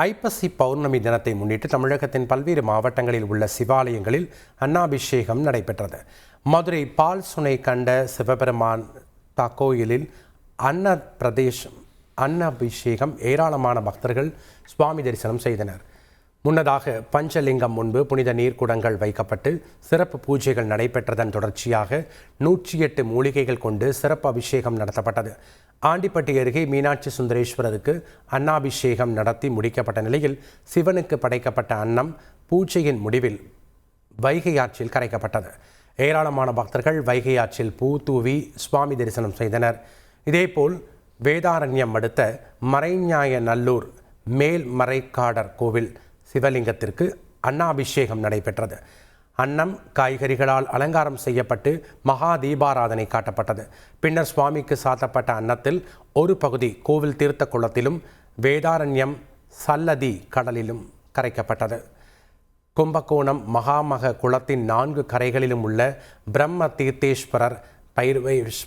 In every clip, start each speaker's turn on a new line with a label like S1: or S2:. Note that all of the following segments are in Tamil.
S1: ஐப்பசி பௌர்ணமி தினத்தை முன்னிட்டு தமிழகத்தின் பல்வேறு மாவட்டங்களில் உள்ள சிவாலயங்களில் அன்னாபிஷேகம் நடைபெற்றது. மதுரை பால் சுனை கண்ட சிவபெருமான் தக்கோயிலில் அன்ன பிரதேசம் அன்னாபிஷேகம் ஏராளமான பக்தர்கள் சுவாமி தரிசனம் செய்தனர். முன்னதாக பஞ்சலிங்கம் முன்பு புனித நீர்க்குடங்கள் வைக்கப்பட்டு சிறப்பு பூஜைகள் நடைபெற்றதன் தொடர்ச்சியாக நூற்றி எட்டு மூலிகைகள் கொண்டு சிறப்பு அபிஷேகம் நடத்தப்பட்டது. ஆண்டிப்பட்டி அருகே மீனாட்சி சுந்தரேஸ்வரருக்கு அன்னாபிஷேகம் நடத்தி முடிக்கப்பட்ட நிலையில் சிவனுக்கு படைக்கப்பட்ட அன்னம் பூஜையின் முடிவில் வைகை ஆற்றில் கரைக்கப்பட்டது. ஏராளமான பக்தர்கள் வைகை ஆற்றில் பூ தூவி சுவாமி தரிசனம் செய்தனர். இதேபோல் வேதாரண்யம் அடுத்த மறைஞாய நல்லூர் மேல் மறைக்காடர் கோவில் சிவலிங்கத்திற்கு அன்னாபிஷேகம் நடைபெற்றது. அன்னம் காய்கறிகளால் அலங்காரம் செய்யப்பட்டு மகா தீபாராதனை காட்டப்பட்டது. பின்னர் சுவாமிக்கு சாத்தப்பட்ட அன்னத்தில் ஒரு பகுதி கோவில் தீர்த்த குளத்திலும் வேதாரண்யம் சல்லதி கடலிலும் கரைக்கப்பட்டது. கும்பகோணம் மகாமக குளத்தின் நான்கு கரைகளிலும் உள்ள பிரம்ம தீர்த்தேஸ்வரர் பைரவேஷ்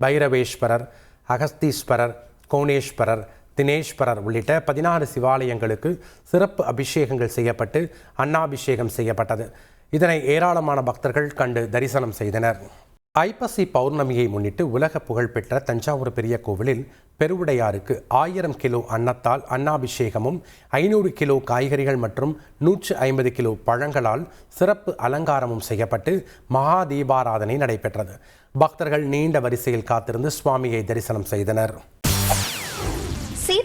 S1: பைரவேஸ்வரர் அகஸ்தீஸ்வரர் கோணேஸ்வரர் தினேஸ்வரர் உள்ளிட்ட பதினாறு சிவாலயங்களுக்கு சிறப்பு அபிஷேகங்கள் செய்யப்பட்டு அன்னாபிஷேகம் செய்யப்பட்டது. இதனை ஏராளமான பக்தர்கள் கண்டு தரிசனம் செய்தனர். ஐப்பசி பௌர்ணமியை முன்னிட்டு உலக புகழ்பெற்ற தஞ்சாவூர் பெரிய கோவிலில் பெருவுடையாருக்கு ஆயிரம் கிலோ அன்னத்தால் அன்னாபிஷேகமும் ஐநூறு கிலோ காய்கறிகள் மற்றும் நூற்று ஐம்பது கிலோ பழங்களால் சிறப்பு அலங்காரமும் செய்யப்பட்டு மகா தீபாராதனை நடைபெற்றது. பக்தர்கள் நீண்ட வரிசையில் காத்திருந்து சுவாமியை தரிசனம் செய்தனர்.